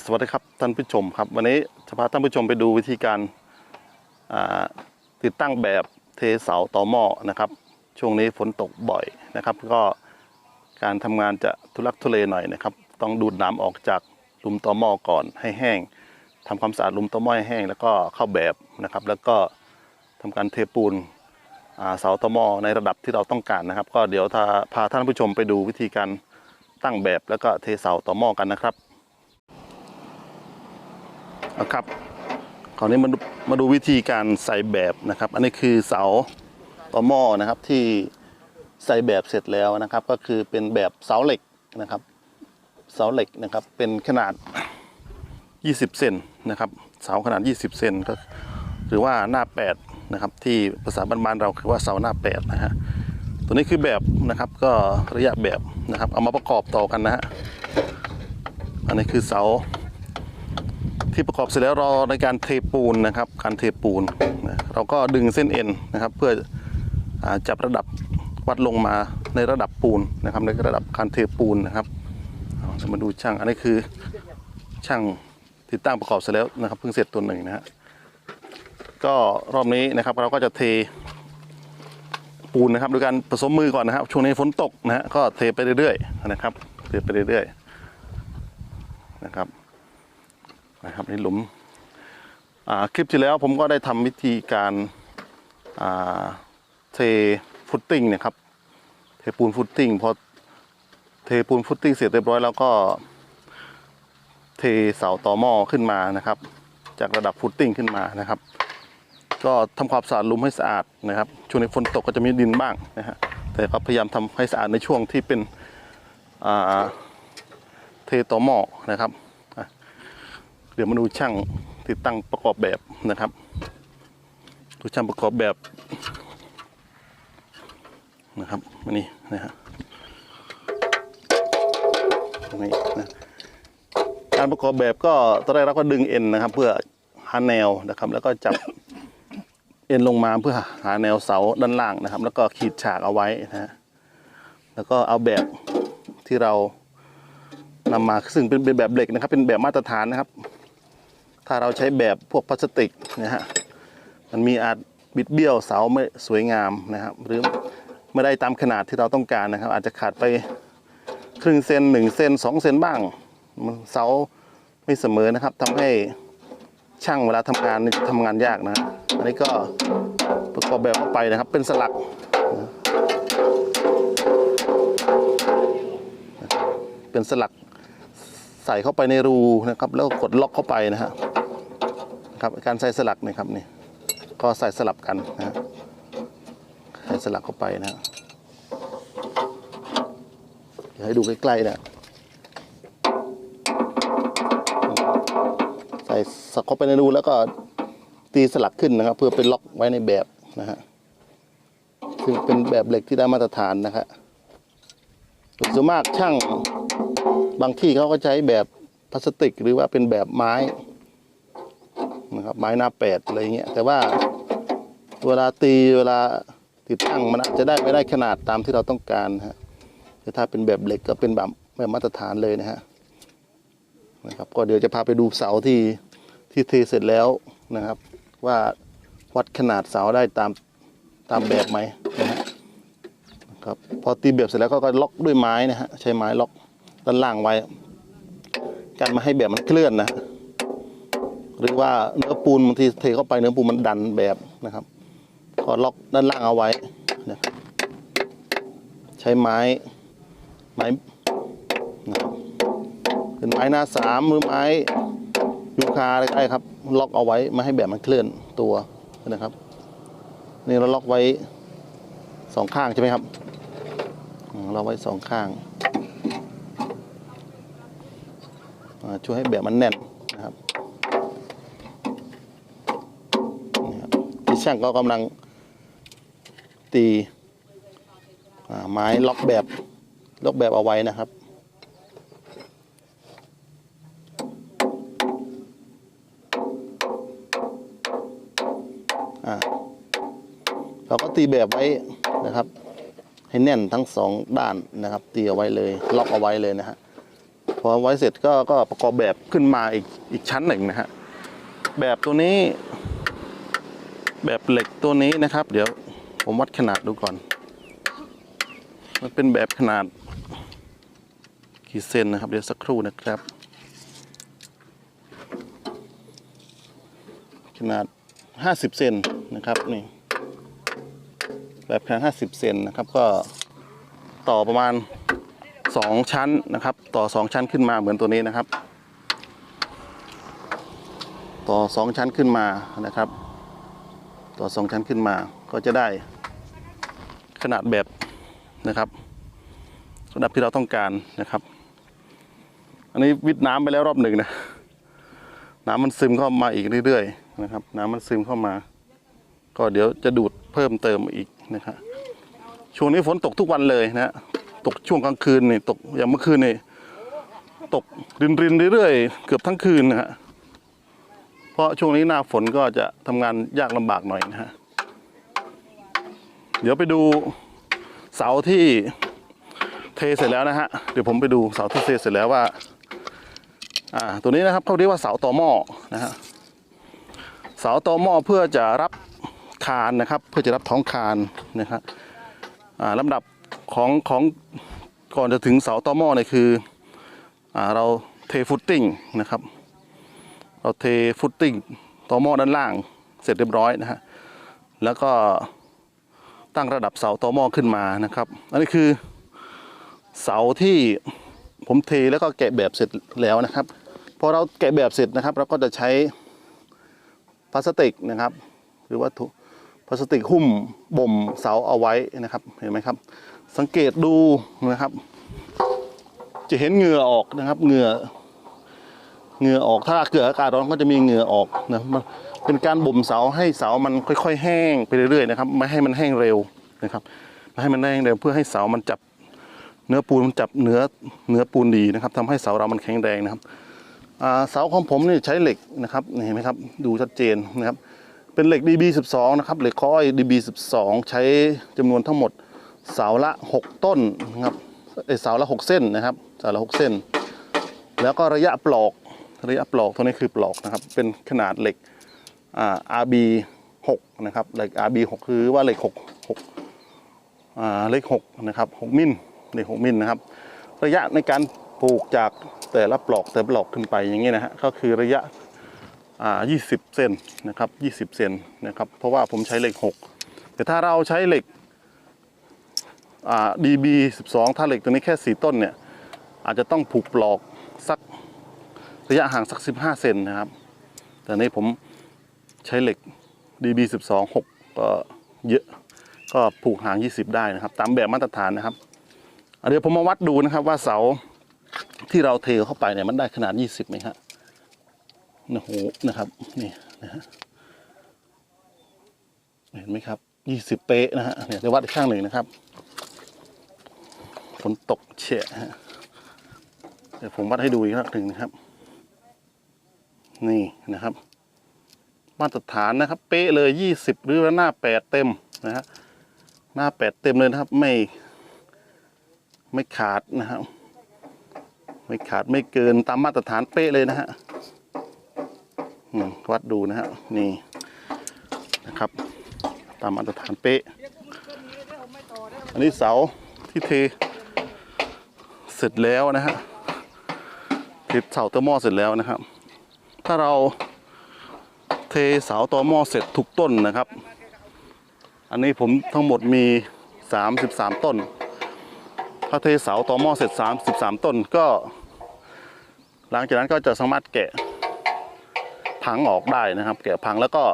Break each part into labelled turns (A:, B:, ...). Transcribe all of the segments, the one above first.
A: สวัสดีครับท่านผู้ชมครับ วันนี้จะพาท่านผู้ชมไปดูวิธีการาติดตั้งแบบเทเสาต่อหม้อนะครับ ช่วงนี้ฝนตกบ่อยนะครับ ก็การทำงานจะทุลักทุเลหน่อยนะครับ ต้องดูดน้ำออกจากลุมต่อหม้อก่อนให้แห้งทำความสะอาดลุมต่อหม้อให้แห้ง แล้วก็เข้าแบบนะครับ แล้วก็ทำการเทปูนเสาต่อหม้อในระดับที่เราต้องการนะครับ ก็เดี๋ยวพาท่านผู้ชมไปดูวิธีการตั้งแบบแล้วก็เทเสาต่อหม้อกันนะครับ นะครับคราวนี้มาดูมาดูวิธีการใส่แบบนะครับ อันนี้คือเสาต่อหม้อนะครับที่ใส่แบบเสร็จแล้วนะครับ ก็คือเป็นแบบเสาเหล็กนะครับ เสาเหล็กนะครับเป็นขนาด 20 เซนนะครับ เสาขนาด 20 เซนก็หรือว่าหน้า 8 นะครับ ที่ภาษาบ้านๆเราคือว่าเสาหน้า 8 นะฮะตัวนี้คือแบบนะครับก็ระยะแบบนะครับ เอามาประกอบต่อกันนะฮะอันนี้คือเสา ที่ประกอบเสร็จแล้วรอในการเทปูนนะครับ การเทปูนนะเราก็ดึงเส้นเอ็นนะครับ เพื่ออจับระดับวัดลงมาในระดับปูนนะครับ ในระดับการเทปูนนะครับเอาเรามาดูช่างอันนี้คือช่างติดตั้งประกอบเสร็จแล้วนะครับเพิ่งเสร็จตัวหนึ่งนะฮะก็รอบนี้นะครับเราก็จะเทปูนนะครับโดยการผสมมือก่อนนะครับ ช่วงนี้ฝนตกนะฮะก็เทไปเรื่อยๆนะครับ เทไปเรื่อยๆนะครับ นะครับในหลุมอ่าคลิปที่แล้วผมก็ได้ทำวิธีการาเทฟุตติ้งเนี่ยครับ เทปูนฟุตติ้งพอเทปูนฟุตติ้งเสร็จเรียบร้อยแล้วก็ เทเสาต่อหม้อขึ้นมานะครับ จากระดับฟุตติ้งขึ้นมานะครับ ก็ทำความสะอาดลุมให้สะอาดนะครับ ช่วงนี้ฝนตกก็จะมีดินบ้างนะฮะแต่ก็พยายามทำให้สะอาดในช่วงที่เป็นเทต่อหม้อนะครับ เดี๋ยวมาดูช่างติดตั้งประกอบแบบนะครับ ดูช่างประกอบแบบนะครับอันนี้นะฮะตรงนี้นะการประกอบแบบก็ตอนแรกเราก็ดึงเอ็นนะครับ เพื่อหาแนวนะครับ แล้วก็จับเอ็นลงมาเพื่อหาแนวเสาด้านล่างนะครับ แล้วก็ขีดฉากเอาไว้นะฮะแล้วก็เอาแบบที่เรานำมาซึ่งเป็นแบบเหล็กนะครับ เป็นแบบมาตรฐานนะครับ ถ้าเราใช้แบบพวกพลาสติกนะฮะมันมีอาจบิดเบี้ยวเสาไม่สวยงามนะครับ หรือไม่ได้ตามขนาดที่เราต้องการนะครับ อาจจะขาดไปครึ่งเซนหนึ่งเซนสองเซนบ้างเสาไม่เสมอนะครับทำให้ช่างเวลาทำงานนี่ทำงานยากนะอันนี้ก็ประกอบแบบเข้าไปนะครับ เป็นสลักเป็นสลักใส่เข้าไปในรูนะครับ แล้วกดล็อกเข้าไปนะฮะ ครับการใส่สลักนี่ครับนี่ก็ใส่สลับกันนะฮะใส่สลักเข้าไปนะฮะเดี๋ยวให้ดูใกล้ๆนะใส่สักเข้าไปในรูแล้วก็ตีสลักขึ้นนะครับ เพื่อเป็นล็อกไว้ในแบบนะฮะซึ่งเป็นแบบเหล็กที่ได้มาตรฐานนะครับส่วนมากช่างบางที่เขาก็ใช้แบบพลาสติก หรือว่าเป็นแบบไม้ นะครับ ไม้หน้าแปดอะไรเงี้ย แต่ว่าเวลาตีเวลาติดตั้งมันอาจจะได้ไม่ได้ขนาดตามที่เราต้องการฮะแต่ถ้าเป็นแบบเหล็กก็เป็นแบบแบบมาตรฐานเลยนะฮะนะครับ ก็เดี๋ยวจะพาไปดูเสาที่ที่เทเสร็จแล้วนะครับ ว่าวัดขนาดเสาได้ตามตามแบบไหมนะฮะครับพอตีแบบเสร็จแล้วก็ก็ล็อกด้วยไม้นะฮะใช้ไม้ล็อกด้านล่างไว้กันมาให้แบบมันเคลื่อนนะ หรือว่าเนื้อปูนบางทีเทเข้าไปเนื้อปูนมันดันแบบนะครับ ก็ล็อกด้านล่างเอาไว้นะครับใช้ไม้ไม้นะครับเป็นไม้หน้าสามหรือไม้ยูคาอะไรก็ได้ครับ ล็อกเอาไว้ไม่ให้แบบมันเคลื่อนตัวนะครับ นี่เราล็อกไว้สองข้างใช่ไหมครับเราไว้สองข้างอ่าช่วยให้แบบมันแน่นครับที่ ช่างก็กำลังตีไม้ล็อกแบบล็อกแบบเอาไว้นะครับ เราก็ตีแบบไว้นะครับ ให้แน่นทั้งสองด้านนะครับ ตีเอาไว้เลยล็อกเอาไว้เลยนะฮะพอไว้เสร็จก็ก็ประกอบแบบขึ้นมาอีกอีกชั้นหนึ่งนะฮะแบบตัวนี้ แบบเหล็กตัวนี้นะครับ เดี๋ยวผมวัดขนาดดูก่อน มันเป็นแบบขนาดกี่เซนนะครับ เดี๋ยวสักครู่นะครับ ขนาด 50 เซนนะครับนี่แบบขนาด 50 เซนนะครับ ก็ต่อประมาณ 2 ชั้นนะครับ ต่อ 2 ชั้นขึ้นมาเหมือนตัวนี้นะครับ ต่อ 2 ชั้นขึ้นมานะครับ ต่อ2ชั้นขึ้นมาก็จะได้ขนาดแบบนะครับระดับที่เราต้องการนะครับ อันนี้วิดน้ำไปแล้วรอบหนึ่งนะน้ำมันซึมเข้ามาอีกเรื่อยๆนะครับ น้ำมันซึมเข้ามา ก็เดี๋ยวจะดูดเพิ่มเติมอีกนะครับช่วงนี้ฝนตกทุกวันเลยนะตกช่วงกลางคืนนี่ตกอย่างเมื่อคืนนี่ตกรินรินๆเรื่อยๆเกือบทั้งคืนนะฮะ เพราะช่วงนี้หน้าฝนก็จะทำงานยากลำบากหน่อยนะฮะ เดี๋ยวไปดูเสาที่เทเสร็จแล้วนะฮะ เดี๋ยวผมไปดูเสาที่เทเสร็จแล้วว่า อ่า ตัวนี้นะครับเขาเรียกว่าเสาต่อหม้อนะฮะ เสาต่อหม้อเพื่อจะรับคานนะครับ เพื่อจะรับท้องคานนะครับอ่าลำดับของของก่อนจะถึงเสาต่อหม้อเนี่ยคืออ่าเราเทฟุตติ้งนะครับ เราเทฟุตติ้งต่อหม้อด้านล่างเสร็จเรียบร้อยนะฮะแล้วก็ตั้งระดับเสาต่อหม้อขึ้นมานะครับ อันนี้คือเสาที่ผมเทแล้วก็แกะแบบเสร็จแล้วนะครับพอเราแกะแบบเสร็จนะครับ เราก็จะใช้พลาสติกนะครับ หรือว่าถุพลาสติกหุ้มบ่มเสาเอาไว้นะครับเห็นไหมครับ สังเกตดูนะครับ จะเห็นเหงื่อออกนะครับเหงื่อ เหงื่อออก ถ้าเกิดอากาศร้อนก็จะมีเหงื่อออกนะเป็นการบ่มเสาให้เสามันค่อย ๆ แห้งไปเรื่อยๆนะครับ ไม่ให้มันแห้งเร็วนะครับไม่ให้มันแห้งเร็วเพื่อให้เสามันจับเนื้อปูนมันจับเนื้อเนื้อปูนดีนะครับทำให้เสาเรามันแข็งแรงนะครับเสาของผมนี่ใช้เหล็กนะครับเห็นไหมครับดูชัดเจนนะครับเป็นเหล็ก DB12 นะครับเหล็กข้อย DB12 ใช้จำนวนทั้งหมดเสาละ 6 ต้นนะครับเอ้ยเสาละ 6 เส้นนะครับเสาละ 6 เส้น แล้วก็ระยะปลอก ระยะปลอกตัวนี้คือปลอกนะครับ เป็นขนาดเหล็กอ่า RB6 นะครับเหล็ก RB6 คือว่าเหล็ก6 6อ่าเลข6นะครับ6มิลเหลข6มิลนะครับ ระยะในการปลูกจากแต่ละปลอกแต่ปลอกขึ้นไปอย่างนี้นะฮะก็คือระยะอ่า20เซนนะครับ20เซนนะครับเพราะว่าผมใช้เหล็ก 6 แต่ถ้าเราใช้เหล็กอ่า DB 12 ถ้าเหล็กตัวนี้แค่ 4 ต้นเนี่ยอาจจะต้องผูกปลอกสัก ระยะห่างสัก 15 เซนนะครับ แต่นี้ผมใช้เหล็ก DB 12 6ก็เยอะก็ผูกห่าง 20 ได้นะครับ ตามแบบมาตรฐานนะครับเดี๋ยวผมมาวัดดูนะครับว่าเสาที่เราเทเข้าไปเนี่ยมันได้ขนาด 20ไหมฮะโอ้โหนะครับนี่นะฮะเห็นไหมครับ 20 เป๊ะนะฮะเนี่ยเดี๋ยววัดอีกข้างหนึ่งนะครับฝนตกเฉะฮะเดี๋ยวผมวัดให้ดูอีกครั้งหนึ่งนะครับ นี่นะครับ มาตรฐานนะครับ เป๊ะเลย 20 หรือว่าหน้า 8 เต็มนะฮะหน้าแปดเต็มเลยนะครับ ไม่ ไม่ขาดนะครับ ไม่ขาดไม่เกินตามมาตรฐานเป๊ะเลยนะฮะวัดดูนะฮะนี่นะครับ ตามมาตรฐานเป๊ะ อันนี้เสาที่เทเสร็จแล้วนะฮะติดเสาเตอหม้อเสร็จแล้วนะครับ ถ้าเราเทเสาต่อหม้อเสร็จทุกต้นนะครับ อันนี้ผมทั้งหมดมี 33 ต้น ถ้าเทเสาต่อหม้อเสร็จ 33 ต้นก็ หลังจากนั้นก็จะสามารถแกะพังออกได้นะครับ แกะพังแล้วก็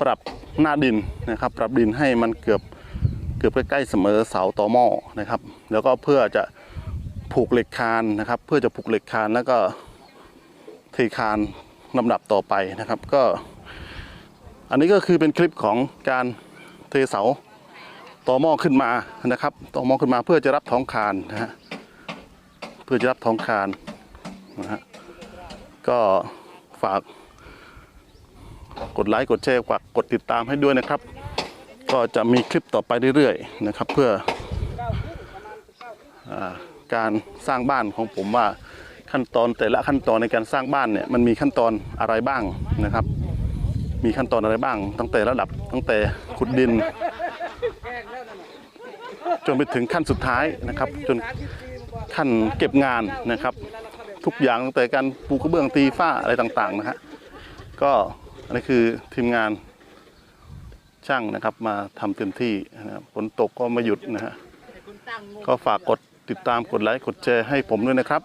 A: ปรับหน้าดินนะครับ ปรับดินให้มันเกือบเกือบใกล้ๆเสมอเสาต่อหม้อนะครับ แล้วก็เพื่อจะผูกเหล็กคานนะครับ เพื่อจะผูกเหล็กคานแล้วก็ ทคานลำดับต่อไปนะครับก็ อันนี้ก็คือเป็นคลิปของการเทเสาต่อหม้อขึ้นมานะครับต่อหม้อขึ้นมาเพื่อจะรับท้องคานนะฮะเพื่อจะรับท้องคานนะฮะก็ฝากกดไลค์กดแชร์ฝากกดติดตามให้ด้วยนะครับ ก็จะมีคลิปต่อไปเรื่อยๆนะครับ เพื่ออการสร้างบ้านของผมว่า ขั้นตอนแต่ละขั้นตอนในการสร้างบ้านเนี่ยมันมีขั้นตอนอะไรบ้างนะครับ มีขั้นตอนอะไรบ้าง ตั้งแต่ระดับตั้งแต่ขุดดิน จนไปถึงขั้นสุดท้ายนะครับ จนขั้นเก็บงานนะครับ ทุกอย่างตั้งแต่การปูกระเบื้องตีฝ้าอะไรต่างๆนะฮะก็อันนี้คือทีมงานช่างนะครับมาทำเต็มที่นะครับฝนตกก็ไม่หยุดนะฮะก็ฝากกดติดตามกดไลค์กดแชร์ให้ผมด้วยนะครับ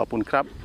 A: ขอบคุณครับ